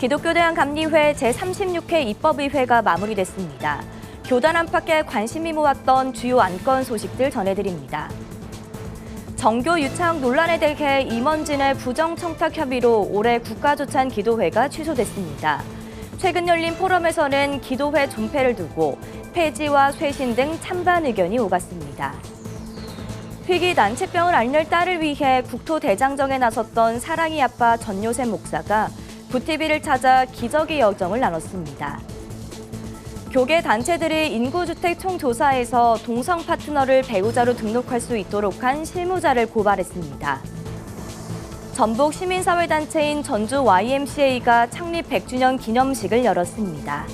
기독교대학감리회 제36회 입법의회가 마무리됐습니다. 교단 안팎에 관심이 모았던 주요 안건 소식들 전해드립니다. 정교 유착 논란에 대해 임원진의 부정청탁 혐의로 올해 국가조찬 기도회가 취소됐습니다. 최근 열린 포럼에서는 기도회 존폐를 두고 폐지와 쇄신 등 찬반 의견이 오갔습니다. 희귀 난치병을 앓는 딸을 위해 국토대장정에 나섰던 사랑이 아빠 전요셉 목사가 부티비를 찾아 기적의 여정을 나눴습니다. 교계 단체들이 인구주택 총조사에서 동성 파트너를 배우자로 등록할 수 있도록 한 실무자를 고발했습니다. 전북 시민사회단체인 전주 YMCA가 창립 100주년 기념식을 열었습니다.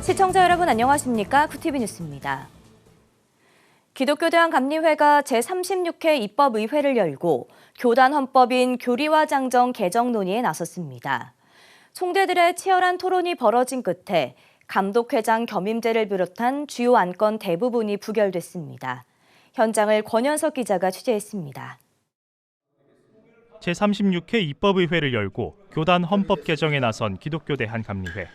시청자 여러분 안녕하십니까? 쿠티비 뉴스입니다. 기독교대학감리회가 제36회 입법의회를 열고 교단 헌법인 교리와 장정 개정 논의에 나섰습니다. 총대들의 치열한 토론이 벌어진 끝에 감독회장 겸임제를 비롯한 주요 안건 대부분이 부결됐습니다. 현장을 권현석 기자가 취재했습니다. 제36회 입법의회를 열고 교단 헌법 개정에 나선 기독교대 한 감리회.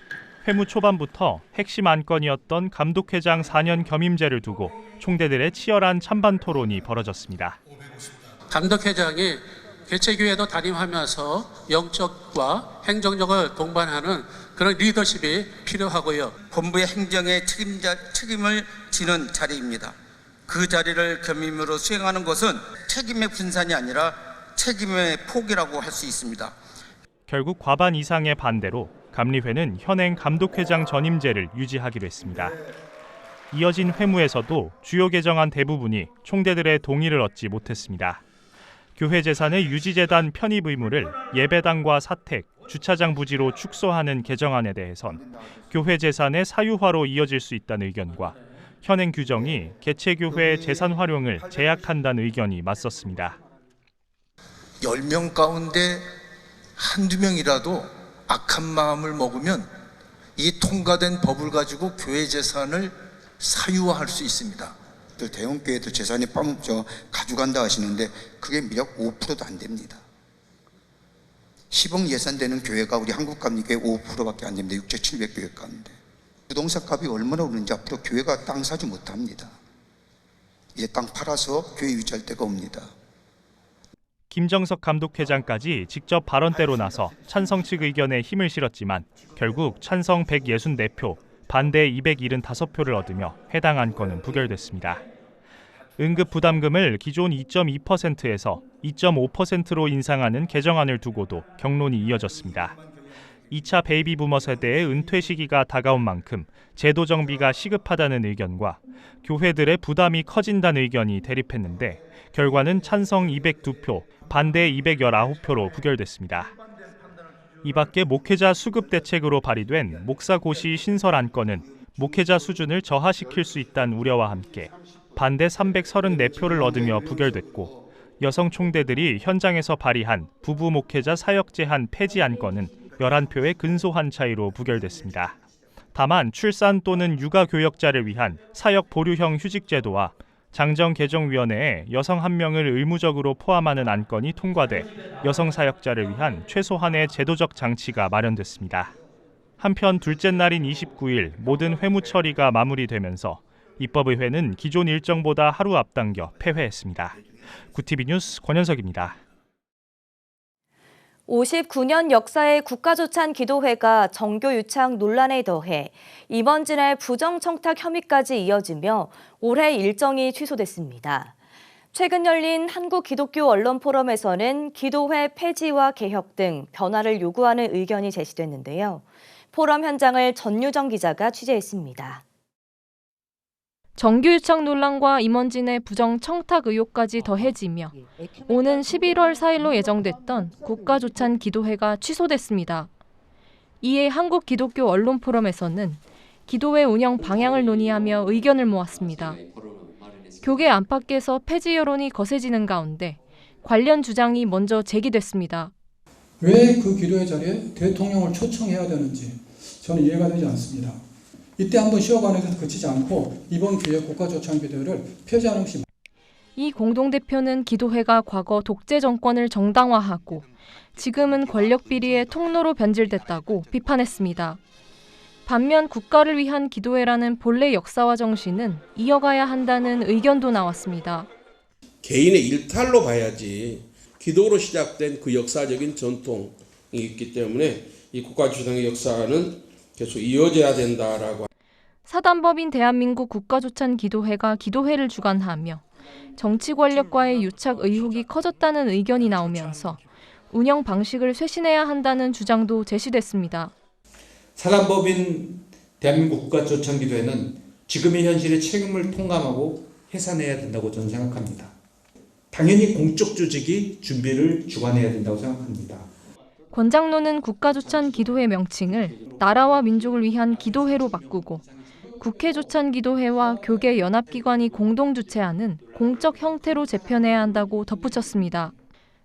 회무 초반부터 핵심 안건이었던 감독회장 4년 겸임제를 두고 총대들의 치열한 찬반 토론이 벌어졌습니다. 감독회장이 개체교회도 담임하면서 영적과 행정력을 동반하는 그런 리더십이 필요하고요. 본부의 행정의 책임자, 책임을 지는 자리입니다. 그 자리를 겸임으로 수행하는 것은 책임의 분산이 아니라 책임의 포기라고 할 수 있습니다. 결국 과반 이상의 반대로 감리회는 현행 감독회장 전임제를 유지하기로 했습니다. 이어진 회무에서도 주요 개정안 대부분이 총대들의 동의를 얻지 못했습니다. 교회 재산의 유지재단 편입 의무를 예배당과 사택, 주차장 부지로 축소하는 개정안에 대해선 교회 재산의 사유화로 이어질 수 있다는 의견과 현행 규정이 개체교회의 재산 활용을 제약한다는 의견이 맞섰습니다. 10명 가운데 한두 명이라도 악한 마음을 먹으면 이 통과된 법을 가지고 교회 재산을 사유화할 수 있습니다. 대형교회도 재산이 빠져 가져간다 하시는데 그게 미력 5%도 안 됩니다. 10억 예산되는 교회가 우리 한국감리교회 5%밖에 안 됩니다. 6,700교회 가운데. 부동산 값이 얼마나 오르는지 앞으로 교회가 땅 사지 못합니다. 이제 땅 팔아서 교회 유지할 때가 옵니다. 김정석 감독회장까지 직접 발언대로 나서 찬성 측 의견에 힘을 실었지만 결국 찬성 164표, 반대 275표를 얻으며 해당 안건은 부결됐습니다. 응급 부담금을 기존 2.2%에서 2.5%로 인상하는 개정안을 두고도 경론이 이어졌습니다. 2차 베이비 부머 세대의 은퇴 시기가 다가온 만큼 제도 정비가 시급하다는 의견과 교회들의 부담이 커진다는 의견이 대립했는데 결과는 찬성 202표, 반대 219표로 부결됐습니다. 이 밖에 목회자 수급 대책으로 발의된 목사고시 신설 안건은 목회자 수준을 저하시킬 수 있다는 우려와 함께 반대 334표를 얻으며 부결됐고 여성 총대들이 현장에서 발의한 부부 목회자 사역 제한 폐지 안건은 11표의 근소한 차이로 부결됐습니다. 다만 출산 또는 육아 교역자를 위한 사역 보류형 휴직 제도와 장정 개정 위원회에 여성 한 명을 의무적으로 포함하는 안건이 통과돼 여성 사역자를 위한 최소한의 제도적 장치가 마련됐습니다. 한편 둘째 날인 29일 모든 회무 처리가 마무리되면서 입법의회는 기존 일정보다 하루 앞당겨 폐회했습니다. 구티비 뉴스 권현석입니다. 59년 역사의 국가조찬 기도회가 정교 유착 논란에 더해 임원진의 부정청탁 혐의까지 이어지며 올해 일정이 취소됐습니다. 최근 열린 한국 기독교 언론 포럼에서는 기도회 폐지와 개혁 등 변화를 요구하는 의견이 제시됐는데요. 포럼 현장을 전유정 기자가 취재했습니다. 정규 유착 논란과 임원진의 부정 청탁 의혹까지 더해지며 오는 11월 4일로 예정됐던 국가조찬 기도회가 취소됐습니다. 이에 한국 기독교 언론 포럼에서는 기도회 운영 방향을 논의하며 의견을 모았습니다. 교계 안팎에서 폐지 여론이 거세지는 가운데 관련 주장이 먼저 제기됐습니다. 왜 그 기도회 자리에 대통령을 초청해야 되는지 저는 이해가 되지 않습니다. 이때 한번 쉬어가는 데서 그치지 않고 이번 기회에 국가조찬기도회를 폐지하는 것이 이 공동대표는 기도회가 과거 독재 정권을 정당화하고 지금은 권력 비리의 통로로 변질됐다고 비판했습니다. 반면 국가를 위한 기도회라는 본래 역사와 정신은 이어가야 한다는 의견도 나왔습니다. 개인의 일탈로 봐야지 기도로 시작된 그 역사적인 전통이 있기 때문에 이 국가주상의 역사는 계속 이어져야 된다라고 사단법인 대한민국 국가조찬 기도회가 기도회를 주관하며 정치 권력과의 유착 의혹이 커졌다는 의견이 나오면서 운영 방식을 쇄신해야 한다는 주장도 제시됐습니다. 사단법인 대한민국 국가조창기도회는 지금의 현실의 책임을 통감하고 해산해야 된다고 저는 생각합니다. 당연히 공적 조직이 준비를 주관해야 된다고 생각합니다. 권장로는 국가조찬 기도회 명칭을 나라와 민족을 위한 기도회로 바꾸고 국회 조찬기도회와 교계 연합기관이 공동 주최하는 공적 형태로 재편해야 한다고 덧붙였습니다.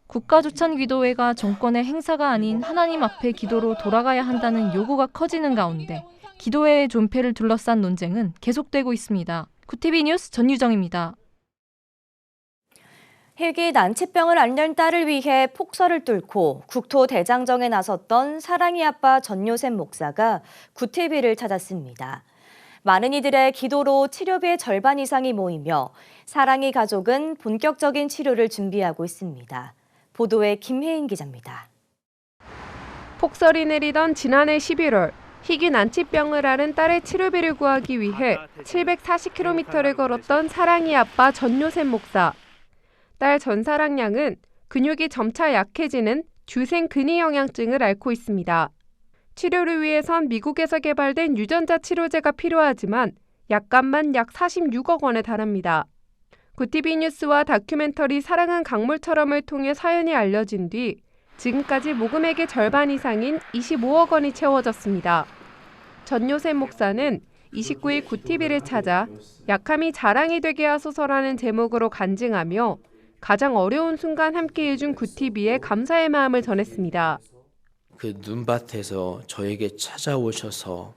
국가조찬기도회가 정권의 행사가 아닌 하나님 앞에 기도로 돌아가야 한다는 요구가 커지는 가운데 기도회의 존폐를 둘러싼 논쟁은 계속되고 있습니다. 구티비 뉴스 전유정입니다. 헬기 난치병을 앓는 딸을 위해 폭설을 뚫고 국토 대장정에 나섰던 사랑이 아빠 전요셉 목사가 구티비를 찾았습니다. 많은 이들의 기도로 치료비의 절반 이상이 모이며 사랑이 가족은 본격적인 치료를 준비하고 있습니다. 보도에 김혜인 기자입니다. 폭설이 내리던 지난해 11월 희귀 난치병을 앓은 딸의 치료비를 구하기 위해 740km를 걸었던 사랑이 아빠 전요셉 목사. 딸 전사랑 양은 근육이 점차 약해지는 주생 근위 영양증을 앓고 있습니다. 치료를 위해선 미국에서 개발된 유전자 치료제가 필요하지만 약값만 약 46억 원에 달합니다. 구티비 뉴스와 다큐멘터리 사랑은 강물처럼을 통해 사연이 알려진 뒤 지금까지 모금액의 절반 이상인 25억 원이 채워졌습니다. 전요셉 목사는 29일 구티비를 찾아 약함이 자랑이 되게 하소서라는 제목으로 간증하며 가장 어려운 순간 함께 해준 구티비에 감사의 마음을 전했습니다. 그 눈밭에서 저에게 찾아오셔서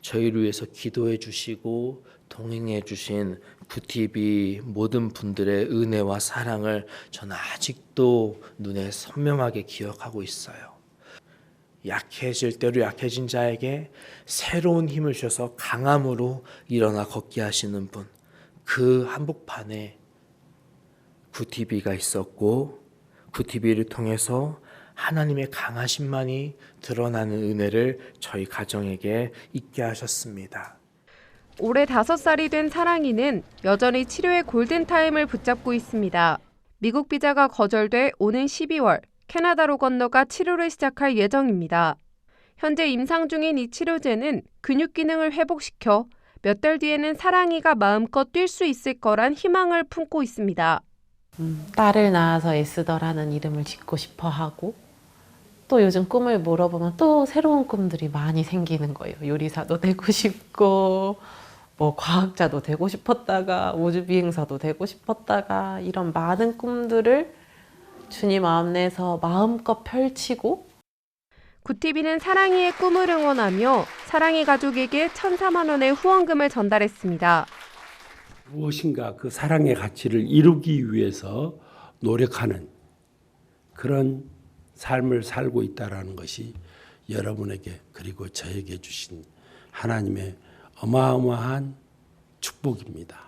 저희를 위해서 기도해 주시고 동행해 주신 구티비 모든 분들의 은혜와 사랑을 저는 아직도 눈에 선명하게 기억하고 있어요. 약해질 대로 약해진 자에게 새로운 힘을 주셔서 강함으로 일어나 걷게 하시는 분. 그 한복판에 구티비가 있었고 구티비를 통해서 하나님의 강하심만이 드러나는 은혜를 저희 가정에게 있게 하셨습니다. 올해 5살이 된 사랑이는 여전히 치료의 골든타임을 붙잡고 있습니다. 미국 비자가 거절돼 오는 12월 캐나다로 건너가 치료를 시작할 예정입니다. 현재 임상 중인 이 치료제는 근육 기능을 회복시켜 몇 달 뒤에는 사랑이가 마음껏 뛸 수 있을 거란 희망을 품고 있습니다. 음, 딸을 낳아서 에스더라는 이름을 짓고 싶어 하고 또 요즘 꿈을 물어보면 또 새로운 꿈들이 많이 생기는 거예요. 요리사도 되고 싶고 뭐 과학자도 되고 싶었다가 우주 비행사도 되고 싶었다가 이런 많은 꿈들을 주님 마음 내서 마음껏 펼치고 구티비는 사랑이의 꿈을 응원하며 사랑이 가족에게 1,004만 원의 후원금을 전달했습니다. 무엇인가 그 사랑의 가치를 이루기 위해서 노력하는 그런 삶을 살고 있다라는 것이 여러분에게 그리고 저에게 주신 하나님의 어마어마한 축복입니다.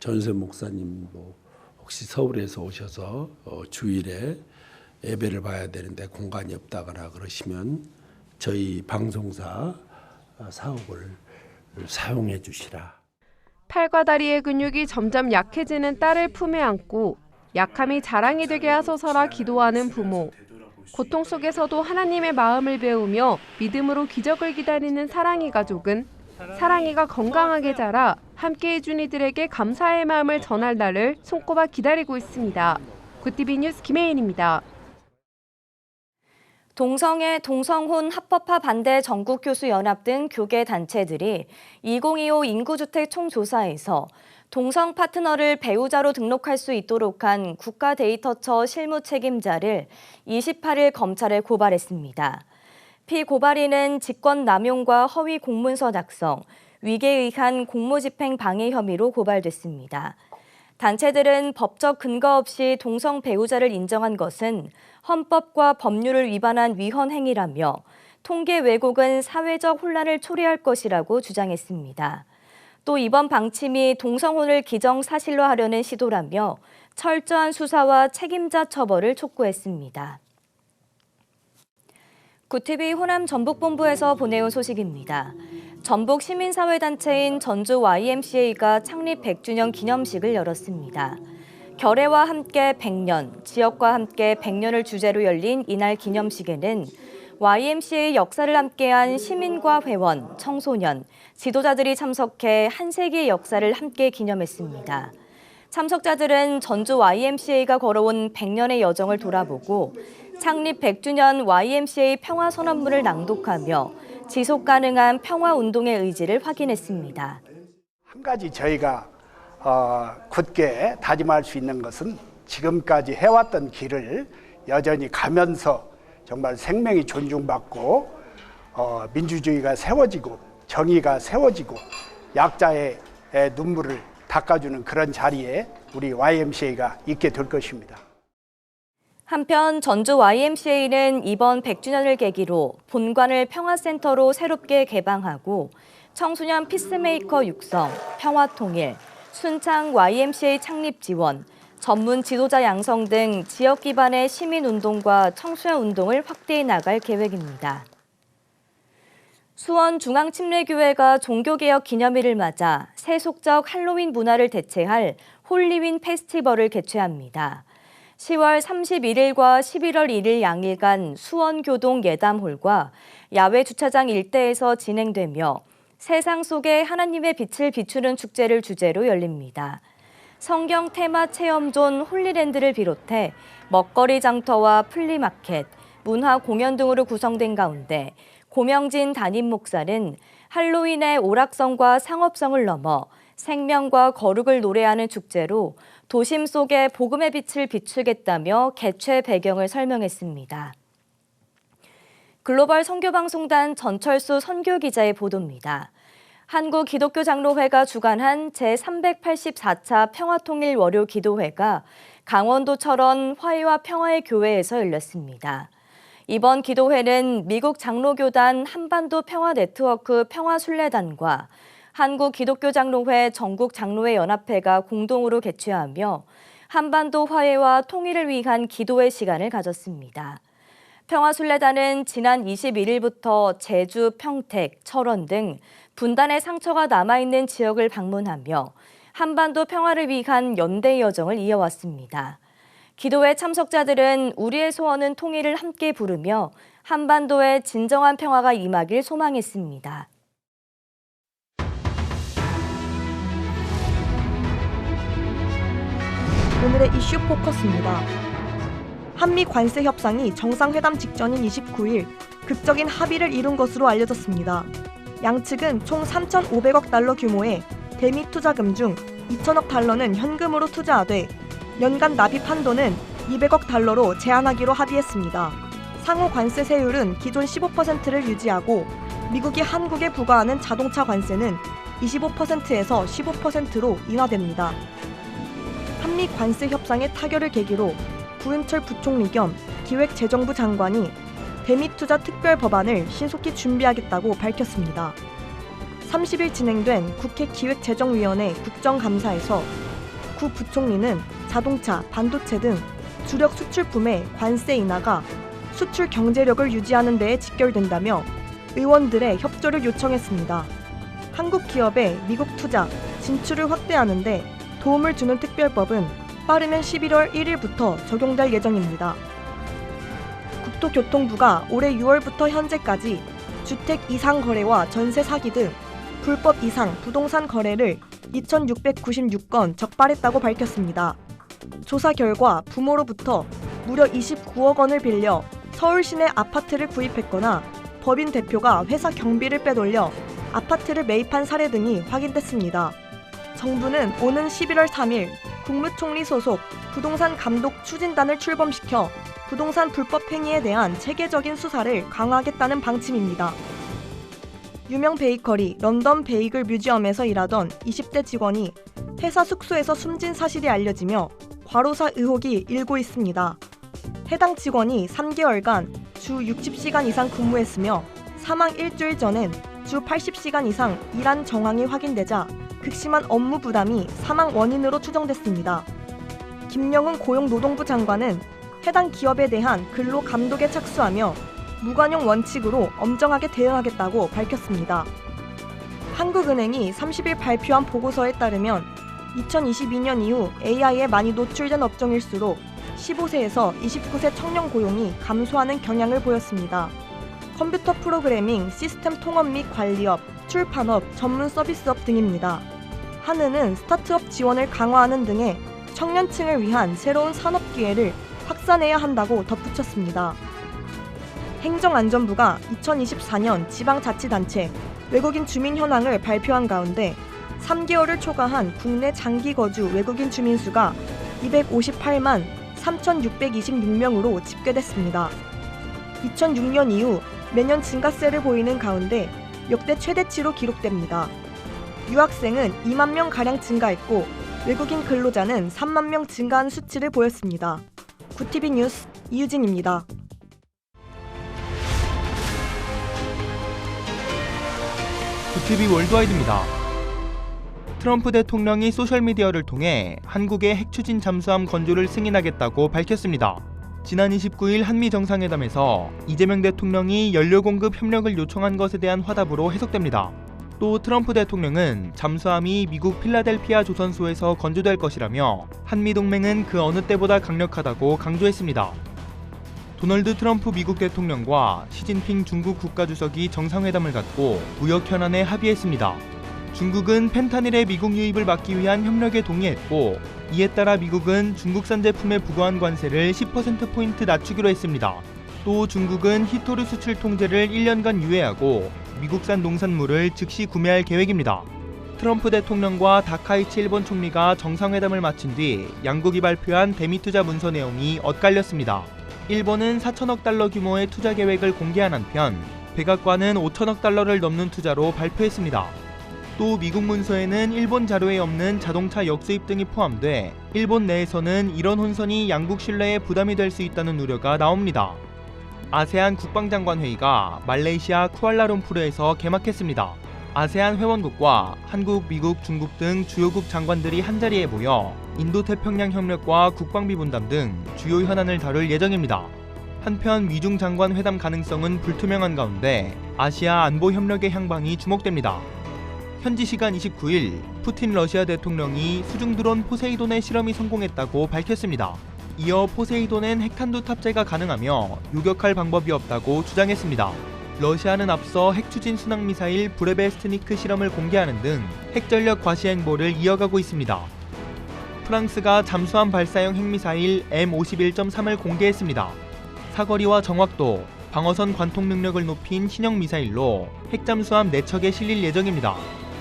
전세 목사님도 혹시 서울에서 오셔서 어, 주일에 예배를 봐야 되는데 공간이 없다거나 그러시면 저희 방송사 사업을 사용해 주시라. 팔과 다리의 근육이 점점 약해지는 딸을 품에 안고 약함이 자랑이 되게 하소서라 기도하는 부모. 고통 속에서도 하나님의 마음을 배우며 믿음으로 기적을 기다리는 사랑이 가족은 사랑이가 건강하게 자라 함께 해 준 이들에게 감사의 마음을 전할 날을 손꼽아 기다리고 있습니다. 굿티비 뉴스 김혜인입니다. 동성애, 동성혼 합법화 반대 전국교수연합 등 교계 단체들이 2025 인구주택 총조사에서 동성 파트너를 배우자로 등록할 수 있도록 한 국가 데이터처 실무 책임자를 28일 검찰에 고발했습니다. 피고발인은 직권 남용과 허위 공문서 작성, 위계에 의한 공무집행 방해 혐의로 고발됐습니다. 단체들은 법적 근거 없이 동성 배우자를 인정한 것은 헌법과 법률을 위반한 위헌 행위라며 통계 왜곡은 사회적 혼란을 초래할 것이라고 주장했습니다. 또 이번 방침이 동성혼을 기정사실화하려는 시도라며 철저한 수사와 책임자 처벌을 촉구했습니다. 구TV 호남 전북본부에서 보내온 소식입니다. 전북 시민사회단체인 전주 YMCA가 창립 100주년 기념식을 열었습니다. 결애와 함께 100년, 지역과 함께 100년을 주제로 열린 이날 기념식에는 YMCA 역사를 함께한 시민과 회원, 청소년, 지도자들이 참석해 한 세기의 역사를 함께 기념했습니다. 참석자들은 전주 YMCA가 걸어온 100년의 여정을 돌아보고 창립 100주년 YMCA 평화 선언문을 낭독하며 지속 가능한 평화 운동의 의지를 확인했습니다. 한 가지 저희가 어, 굳게 다짐할 수 있는 것은 지금까지 해왔던 길을 여전히 가면서 정말 생명이 존중받고 어, 민주주의가 세워지고 정의가 세워지고 약자의 에, 눈물을 닦아주는 그런 자리에 우리 YMCA가 있게 될 것입니다. 한편 전주 YMCA는 이번 100주년을 계기로 본관을 평화센터로 새롭게 개방하고 청소년 피스메이커 육성, 평화통일, 순창 YMCA 창립 지원, 전문 지도자 양성 등 지역 기반의 시민운동과 청소년 운동을 확대해 나갈 계획입니다. 수원 중앙침례교회가 종교개혁 기념일을 맞아 세속적 할로윈 문화를 대체할 홀리윈 페스티벌을 개최합니다. 10월 31일과 11월 1일 양일간 수원교동 예담홀과 야외 주차장 일대에서 진행되며 세상 속에 하나님의 빛을 비추는 축제를 주제로 열립니다. 성경 테마 체험존 홀리랜드를 비롯해 먹거리 장터와 플리마켓, 문화 공연 등으로 구성된 가운데 고명진 담임 목사는 할로윈의 오락성과 상업성을 넘어 생명과 거룩을 노래하는 축제로 도심 속에 복음의 빛을 비추겠다며 개최 배경을 설명했습니다. 글로벌 선교방송단 전철수 선교기자의 보도입니다. 한국 기독교 장로회가 주관한 제384차 평화통일 월요 기도회가 강원도 철원 화해와 평화의 교회에서 열렸습니다. 이번 기도회는 미국 장로교단 한반도 평화 네트워크 평화순례단과 한국 기독교 장로회 전국 장로회 연합회가 공동으로 개최하며 한반도 화해와 통일을 위한 기도의 시간을 가졌습니다. 평화순례단은 지난 21일부터 제주, 평택, 철원 등 분단의 상처가 남아있는 지역을 방문하며 한반도 평화를 위한 연대의 여정을 이어왔습니다. 기도회 참석자들은 우리의 소원은 통일을 함께 부르며 한반도에 진정한 평화가 임하길 소망했습니다. 오늘의 이슈 포커스입니다. 한미 관세 협상이 정상회담 직전인 29일 극적인 합의를 이룬 것으로 알려졌습니다. 양측은 총 3,500억 달러 규모의 대미 투자금 중 2천억 달러는 현금으로 투자하되 연간 납입 한도는 200억 달러로 제한하기로 합의했습니다. 상호 관세 세율은 기존 15%를 유지하고 미국이 한국에 부과하는 자동차 관세는 25%에서 15%로 인하됩니다. 한미 관세 협상의 타결을 계기로 부은철 부총리 겸 기획재정부 장관이 대미 투자 특별 법안을 신속히 준비하겠다고 밝혔습니다. 30일 진행된 국회 기획재정위원회 국정감사에서 구 부총리는 자동차, 반도체 등 주력 수출품의 관세 인하가 수출 경제력을 유지하는 데에 직결된다며 의원들의 협조를 요청했습니다. 한국 기업의 미국 투자, 진출을 확대하는데 도움을 주는 특별법은 빠르면 11월 1일부터 적용될 예정입니다. 국토교통부가 올해 6월부터 현재까지 주택 이상 거래와 전세 사기 등 불법 이상 부동산 거래를 2,696건 적발했다고 밝혔습니다. 조사 결과 부모로부터 무려 29억 원을 빌려 서울 시내 아파트를 구입했거나 법인 대표가 회사 경비를 빼돌려 아파트를 매입한 사례 등이 확인됐습니다. 정부는 오는 11월 3일 국무총리 소속 부동산 감독 추진단을 출범시켜 부동산 불법 행위에 대한 체계적인 수사를 강화하겠다는 방침입니다. 유명 베이커리 런던 베이글 뮤지엄에서 일하던 20대 직원이 회사 숙소에서 숨진 사실이 알려지며 과로사 의혹이 일고 있습니다. 해당 직원이 3개월간 주 60시간 이상 근무했으며 사망 일주일 전엔 주 80시간 이상 일한 정황이 확인되자 극심한 업무 부담이 사망 원인으로 추정됐습니다. 김영훈 고용노동부 장관은 해당 기업에 대한 근로 감독에 착수하며 무관용 원칙으로 엄정하게 대응하겠다고 밝혔습니다. 한국은행이 30일 발표한 보고서에 따르면 2022년 이후 AI에 많이 노출된 업종일수록 15세에서 29세 청년 고용이 감소하는 경향을 보였습니다. 컴퓨터 프로그래밍, 시스템 통합 및 관리업, 출판업, 전문 서비스업 등입니다. 한은은 스타트업 지원을 강화하는 등의 청년층을 위한 새로운 산업 기회를 확산해야 한다고 덧붙였습니다. 행정안전부가 2024년 지방자치단체 외국인 주민 현황을 발표한 가운데 3개월을 초과한 국내 장기 거주 외국인 주민 수가 258만 3,626명으로 집계됐습니다. 2006년 이후 매년 증가세를 보이는 가운데 역대 최대치로 기록됩니다. 유학생은 2만 명 가량 증가했고 외국인 근로자는 3만 명 증가한 수치를 보였습니다. 구티비 뉴스 이유진입니다. 구티비 월드와이드입니다. 트럼프 대통령이 소셜미디어를 통해 한국의 핵 추진 잠수함 건조를 승인하겠다고 밝혔습니다. 지난 29일 한미 정상회담에서 이재명 대통령이 연료 공급 협력을 요청한 것에 대한 화답으로 해석됩니다. 또 트럼프 대통령은 잠수함이 미국 필라델피아 조선소에서 건조될 것이라며 한미 동맹은 그 어느 때보다 강력하다고 강조했습니다. 도널드 트럼프 미국 대통령과 시진핑 중국 국가주석이 정상회담을 갖고 무역 현안에 합의했습니다. 중국은 펜타닐의 미국 유입을 막기 위한 협력에 동의했고 이에 따라 미국은 중국산 제품에 부과한 관세를 10%포인트 낮추기로 했습니다. 또 중국은 히토르 수출 통제를 1년간 유예하고 미국산 농산물을 즉시 구매할 계획입니다. 트럼프 대통령과 다카이치 일본 총리가 정상회담을 마친 뒤 양국이 발표한 대미 투자 문서 내용이 엇갈렸습니다. 일본은 4천억 달러 규모의 투자 계획을 공개한 한편 백악관은 5천억 달러를 넘는 투자로 발표했습니다. 또 미국 문서에는 일본 자료에 없는 자동차 역수입 등이 포함돼 일본 내에서는 이런 혼선이 양국 신뢰에 부담이 될 수 있다는 우려가 나옵니다. 아세안 국방장관 회의가 말레이시아 쿠알라룸푸르에서 개막했습니다. 아세안 회원국과 한국, 미국, 중국 등 주요국 장관들이 한자리에 모여 인도태평양 협력과 국방비 분담 등 주요 현안을 다룰 예정입니다. 한편 미중 장관 회담 가능성은 불투명한 가운데 아시아 안보 협력의 향방이 주목됩니다. 현지 시간 29일 푸틴 러시아 대통령이 수중 드론 포세이돈의 실험이 성공했다고 밝혔습니다. 이어 포세이돈엔 핵탄두 탑재가 가능하며 요격할 방법이 없다고 주장했습니다. 러시아는 앞서 핵추진 순항 미사일 브레베스트니크 실험을 공개하는 등 핵전력 과시 행보를 이어가고 있습니다. 프랑스가 잠수함 발사형 핵미사일 M51.3을 공개했습니다. 사거리와 정확도, 방어선 관통 능력을 높인 신형 미사일로 핵잠수함 4척에 실릴 예정입니다.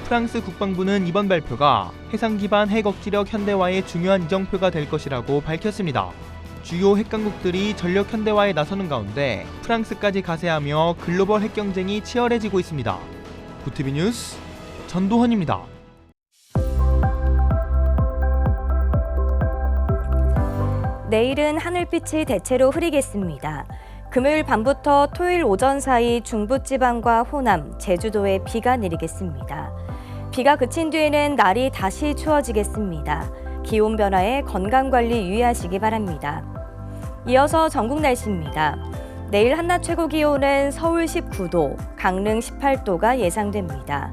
프랑스 국방부는 이번 발표가 해상 기반 핵 억지력 현대화의 중요한 이정표가 될 것이라고 밝혔습니다. 주요 핵강국들이 전력 현대화에 나서는 가운데 프랑스까지 가세하며 글로벌 핵 경쟁이 치열해지고 있습니다. 구티비 뉴스 전도헌입니다. 내일은 하늘빛이 대체로 흐리겠습니다. 금요일 밤부터 토요일 오전 사이 중부지방과 호남, 제주도에 비가 내리겠습니다. 비가 그친 뒤에는 날이 다시 추워지겠습니다. 기온 변화에 건강 관리 유의하시기 바랍니다. 이어서 전국 날씨입니다. 내일 한낮 최고 기온은 서울 19도, 강릉 18도가 예상됩니다.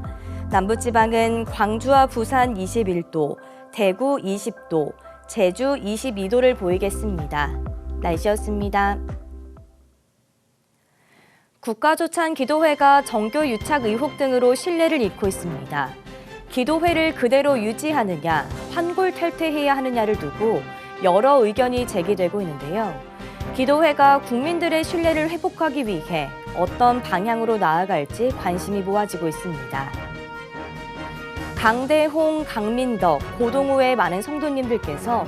남부지방은 광주와 부산 21도, 대구 20도, 제주 22도를 보이겠습니다. 날씨였습니다. 국가조찬 기도회가 정교 유착 의혹 등으로 신뢰를 잃고 있습니다. 기도회를 그대로 유지하느냐, 환골 탈퇴해야 하느냐를 두고 여러 의견이 제기되고 있는데요. 기도회가 국민들의 신뢰를 회복하기 위해 어떤 방향으로 나아갈지 관심이 모아지고 있습니다. 강대홍, 강민덕, 고동우의 많은 성도님들께서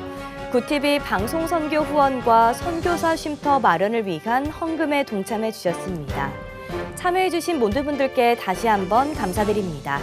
구티비 방송 선교 후원과 선교사 쉼터 마련을 위한 헌금에 동참해 주셨습니다. 참여해 주신 모든 분들께 다시 한번 감사드립니다.